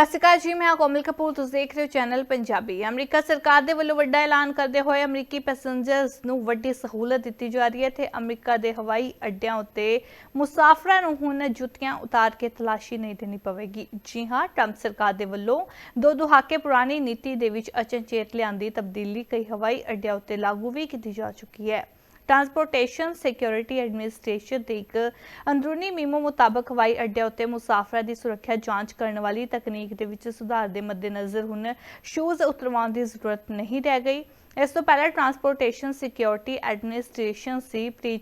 ਸਤਿ ਸ਼੍ਰੀ ਅਕਾਲ ਜੀ, ਮੈਂ ਹਾਂ ਕੋਮਲ ਕਪੂਰ, ਤੁਸੀਂ ਦੇਖ ਰਹੇ ਹੋ ਚੈਨਲ ਪੰਜਾਬੀ। ਅਮਰੀਕਾ ਸਰਕਾਰ ਦੇ ਵੱਲੋਂ ਵੱਡਾ ਐਲਾਨ ਕਰਦੇ ਹੋਏ ਅਮਰੀਕੀ ਪੈਸੇਂਜਰਸ ਨੂੰ ਵੱਡੀ ਸਹੂਲਤ ਦਿੱਤੀ ਜਾ ਰਹੀ ਹੈ। ਤੇ ਅਮਰੀਕਾ ਦੇ ਹਵਾਈ ਅੱਡਿਆਂ ਉੱਤੇ ਮੁਸਾਫਰਾਂ ਨੂੰ ਹੁਣ ਜੁੱਤੀਆਂ ਉਤਾਰ ਕੇ ਤਲਾਸ਼ੀ ਨਹੀਂ ਦੇਣੀ ਪਵੇਗੀ। ਜੀ ਹਾਂ, ਟਰੰਪ ਸਰਕਾਰ ਦੇ ਵੱਲੋਂ ਦੋ ਦੁਹਾਕੇ ਪੁਰਾਣੀ ਨੀਤੀ ਦੇ ਵਿੱਚ ਅਚਨਚੇਤ ਲਿਆਂਦੀ ਤਬਦੀਲੀ ਕਈ ਹਵਾਈ ਅੱਡਿਆਂ ਉੱਤੇ ਲਾਗੂ ਵੀ ਕੀਤੀ ਜਾ ਚੁੱਕੀ ਹੈ। ਟਰਾਂਸਪੋਰਟੇਸ਼ਨ ਸਿਕਿਉਰਿਟੀ ਐਡਮਿਨਿਸਟ੍ਰੇਸ਼ਨ ਦੇ ਇੱਕ ਅੰਦਰੂਨੀ ਮੀਮੋ ਮੁਤਾਬਕ ਹਵਾਈ ਅੱਡਿਆਂ ਉੱਤੇ ਮੁਸਾਫਰਾਂ ਦੀ ਸੁਰੱਖਿਆ ਜਾਂਚ ਕਰਨ ਵਾਲੀ ਤਕਨੀਕ ਦੇ ਵਿੱਚ ਸੁਧਾਰ ਦੇ ਮੱਦੇਨਜ਼ਰ ਹੁਣ ਸ਼ੂਜ਼ ਉਤਰਵਾਉਣ ਦੀ ਜ਼ਰੂਰਤ ਨਹੀਂ ਰਹਿ ਗਈ। ਇਸ ਤੋਂ ਪਹਿਲਾਂ ਟਰਾਂਸਪੋਰਟੇਸ਼ਨ ਸਿਕਿਉਰਿਟੀ ਐਡਮਿਨਿਸਟ੍ਰੇਸ਼ਨ ਸੀ ਪ੍ਰੀ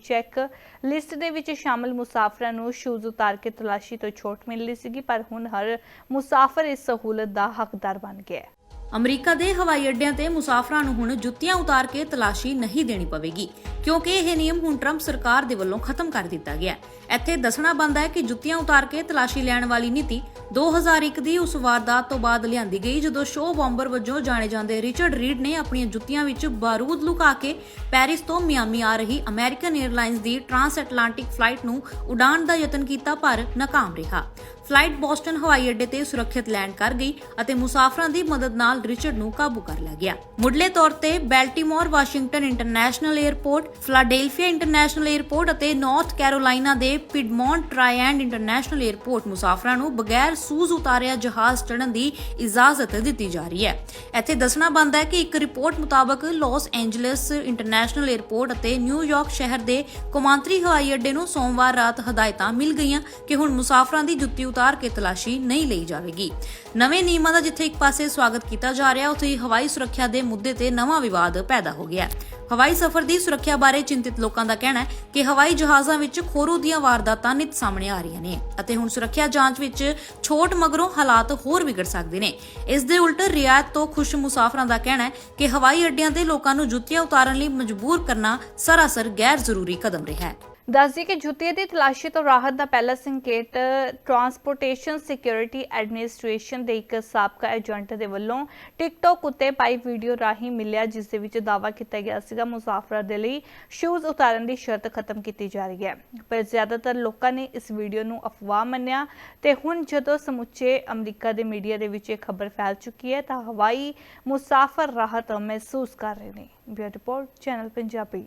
ਲਿਸਟ ਦੇ ਵਿੱਚ ਸ਼ਾਮਲ ਮੁਸਾਫਰਾਂ ਨੂੰ ਸ਼ੂਜ਼ ਉਤਾਰ ਕੇ ਤਲਾਸ਼ੀ ਤੋਂ ਛੋਟ ਮਿਲਦੀ ਸੀਗੀ, ਪਰ ਹੁਣ ਹਰ ਮੁਸਾਫਰ ਇਸ ਸਹੂਲਤ ਦਾ ਹੱਕਦਾਰ ਬਣ ਗਿਆ ਹੈ। ਅਮਰੀਕਾ ਦੇ ਹਵਾਈ ਅੱਡਿਆਂ ਤੇ ਮੁਸਾਫਰਾਂ ਨੂੰ ਹੁਣ ਜੁੱਤੀਆਂ ਉਤਾਰ ਕੇ ਤਲਾਸ਼ੀ ਨਹੀਂ ਦੇਣੀ ਪਵੇਗੀ। ਕਿਉਂਕਿ ਇਹ ਨਿਯਮ ਹੁਣ ਟਰੰਪ ਸਰਕਾਰ ਦੇ ਵੱਲੋਂ ਖਤਮ ਕਰ ਦਿੱਤਾ ਗਿਆ ਹੈ। ਇੱਥੇ ਦੱਸਣਾ ਬਣਦਾ ਹੈ ਕਿ ਜੁੱਤੀਆਂ ਉਤਾਰ ਕੇ ਤਲਾਸ਼ੀ ਲੈਣ ਵਾਲੀ ਨੀਤੀ 2001 ਦੀ ਉਸ ਵਾਰਦਾਤ ਤੋਂ ਬਾਅਦ ਲਿਆਂਦੀ ਗਈ, ਜਦੋਂ ਸ਼ੋਅ ਬੰਬਰ ਵਜੋਂ ਜਾਣੇ ਜਾਂਦੇ ਰਿਚਰਡ ਰੀਡ ਨੇ ਆਪਣੀਆਂ ਜੁੱਤੀਆਂ ਵਿੱਚ ਬਾਰੂਦ ਲੁਕਾ ਕੇ ਪੈਰਿਸ ਤੋਂ ਮਿਆਮੀ ਆ ਰਹੀ ਅਮਰੀਕਨ 에ਅਰਲਾਈਨਸ ਦੀ ਟ੍ਰਾਂਸ ਐਟਲਾਂਟਿਕ ਫਲਾਈਟ ਨੂੰ ਉਡਾਣ ਦਾ ਯਤਨ ਕੀਤਾ, ਪਰ ਨਾਕਾਮ ਰਿਹਾ। ਫਲਾਈਟ ਬੋਸਟਨ ਹਵਾਈ ਅੱਡੇ ਤੇ ਸੁਰੱਖਿਅਤ ਲੈਂਡ ਕਰ ਗਈ ਅਤੇ ਮੁਸਾਫਰਾਂ ਦੀ ਮਦਦ ਨਾਲ ਰਿਚਰਡ ਨੂੰ ਕਾਬੂ ਕਰ ਲਿਆ ਗਿਆ। ਮੁੱਢਲੇ ਤੌਰ ਤੇ Baltimore, Washington international airport Philadelphia international airport ਅਤੇ ਨਾਰਥ ਕੈਰੋਲਾਈਨਾ ਦੇ ਪਿਡਮੌਂਟ ਟ੍ਰਾਇਐਂਡ ਇੰਟਰਨੈਸ਼ਨਲ 에ਅਰਪੋਰਟ ਮੁਸਾਫਰਾਂ ਨੂੰ ਬਗੈਰ ਸੂਜ਼ ਉਤਾਰਿਆ ਜਹਾਜ਼ ਚੜਨ ਦੀ ਇਜਾਜ਼ਤ ਦਿੱਤੀ ਜਾ ਰਹੀ ਹੈ। ਇੱਥੇ ਦੱਸਣਾ ਬਣਦਾ ਹੈ ਕਿ ਇੱਕ ਰਿਪੋਰਟ ਮੁਤਾਬਕ ਲਾਸ ਐਂਜਲਸ ਇੰਟਰਨੈਸ਼ਨਲ 에ਅਰਪੋਰਟ ਅਤੇ ਨਿਊਯਾਰਕ ਸ਼ਹਿਰ ਦੇ ਕੌਮਾਂਤਰੀ ਹਵਾਈ ਅੱਡੇ ਨੂੰ ਸੋਮਵਾਰ ਰਾਤ ਹਦਾਇਤਾਂ ਮਿਲ ਗਈਆਂ ਕਿ ਹੁਣ ਮੁਸਾਫਰਾਂ ਦੀ ਜੁੱਤੀ ਉਤਾਰ ਕੇ ਤਲਾਸ਼ੀ ਨਹੀਂ ਲਈ ਜਾਵੇਗੀ। ਨਵੇਂ ਨਿਯਮਾਂ ਦਾ ਜਿੱਥੇ ਇੱਕ ਪਾਸੇ ਸਵਾਗਤ ਕੀਤਾ ਜਾ ਰਿਹਾ, ਉੱਥੇ ਹੀ ਹਵਾਈ ਸੁਰੱਖਿਆ ਦੇ ਮੁੱਦੇ ਤੇ ਨਵਾਂ ਵਿਵਾਦ ਪੈਦਾ ਹੋ ਗਿਆ ਹਵਾਈ ਸਫ਼ਰ ਦੀ ਸੁਰੱਖਿਆ ਬਾਰੇ ਚਿੰਤਿਤ ਲੋਕਾਂ ਦਾ ਕਹਿਣਾ ਹੈ ਕਿ ਹਵਾਈ ਜਹਾਜ਼ਾਂ ਵਿੱਚ ਖੋਰੂ ਦੀਆਂ ਵਾਰਦਾਤਾਂ ਨਿਤ ਸਾਹਮਣੇ ਆ ਰਹੀਆਂ ਨੇ ਅਤੇ ਹੁਣ ਸੁਰੱਖਿਆ ਜਾਂਚ ਵਿੱਚ ਛੋਟ ਮਗਰੋਂ ਹਾਲਾਤ ਹੋਰ ਵਿਗੜ ਸਕਦੇ ਨੇ। ਇਸ ਦੇ ਉਲਟ ਰਿਆਇਤ ਤੋਂ ਖੁਸ਼ ਮੁਸਾਫਰਾਂ ਦਾ ਕਹਿਣਾ ਹੈ ਕਿ ਹਵਾਈ ਅੱਡਿਆਂ ਤੇ ਲੋਕਾਂ ਨੂੰ ਜੁੱਤੀਆਂ ਉਤਾਰਨ ਲਈ ਮਜਬੂਰ ਕਰਨਾ ਸਰਾਸਰ ਗੈਰ ਜ਼ਰੂਰੀ ਕਦਮ ਰਿਹਾ ਹੈ। ਦੱਸਦੀ ਕਿ ਜੁੱਤੀ ਦੀ ਤਲਾਸ਼ੀ ਤੋਂ ਰਾਹਤ ਦਾ ਪਹਿਲਾ ਸੰਕੇਤ ਟਰਾਂਸਪੋਰਟੇਸ਼ਨ ਸਿਕਿਉਰਿਟੀ ਐਡਮਿਨਿਸਟ੍ਰੇਸ਼ਨ ਦੇ ਇੱਕ ਸਾਬਕਾ ਏਜੰਟ ਦੇ ਵੱਲੋਂ ਟਿਕਟੋਕ ਉੱਤੇ ਪਾਈ ਵੀਡੀਓ ਰਾਹੀਂ ਮਿਲਿਆ, ਜਿਸ ਦੇ ਵਿੱਚ ਦਾਅਵਾ ਕੀਤਾ ਗਿਆ ਸੀਗਾ ਮੁਸਾਫਰਾਂ ਦੇ ਲਈ ਸ਼ੂਜ਼ ਉਤਾਰਨ ਦੀ ਸ਼ਰਤ ਖਤਮ ਕੀਤੀ ਜਾ ਰਹੀ ਹੈ। ਪਰ ਜ਼ਿਆਦਾਤਰ ਲੋਕਾਂ ਨੇ ਇਸ ਵੀਡੀਓ ਨੂੰ ਅਫਵਾਹ ਮੰਨਿਆ ਤੇ ਹੁਣ ਜਦੋਂ ਸਮੁੱਚੇ ਅਮਰੀਕਾ ਦੇ ਮੀਡੀਆ ਦੇ ਵਿੱਚ ਇਹ ਖਬਰ ਫੈਲ ਚੁੱਕੀ ਹੈ, ਤਾਂ ਹਵਾਈ ਮੁਸਾਫਰ ਰਾਹਤ ਮਹਿਸੂਸ ਕਰ ਰਹੇ ਨੇ। Beauty report, channel Punjabi.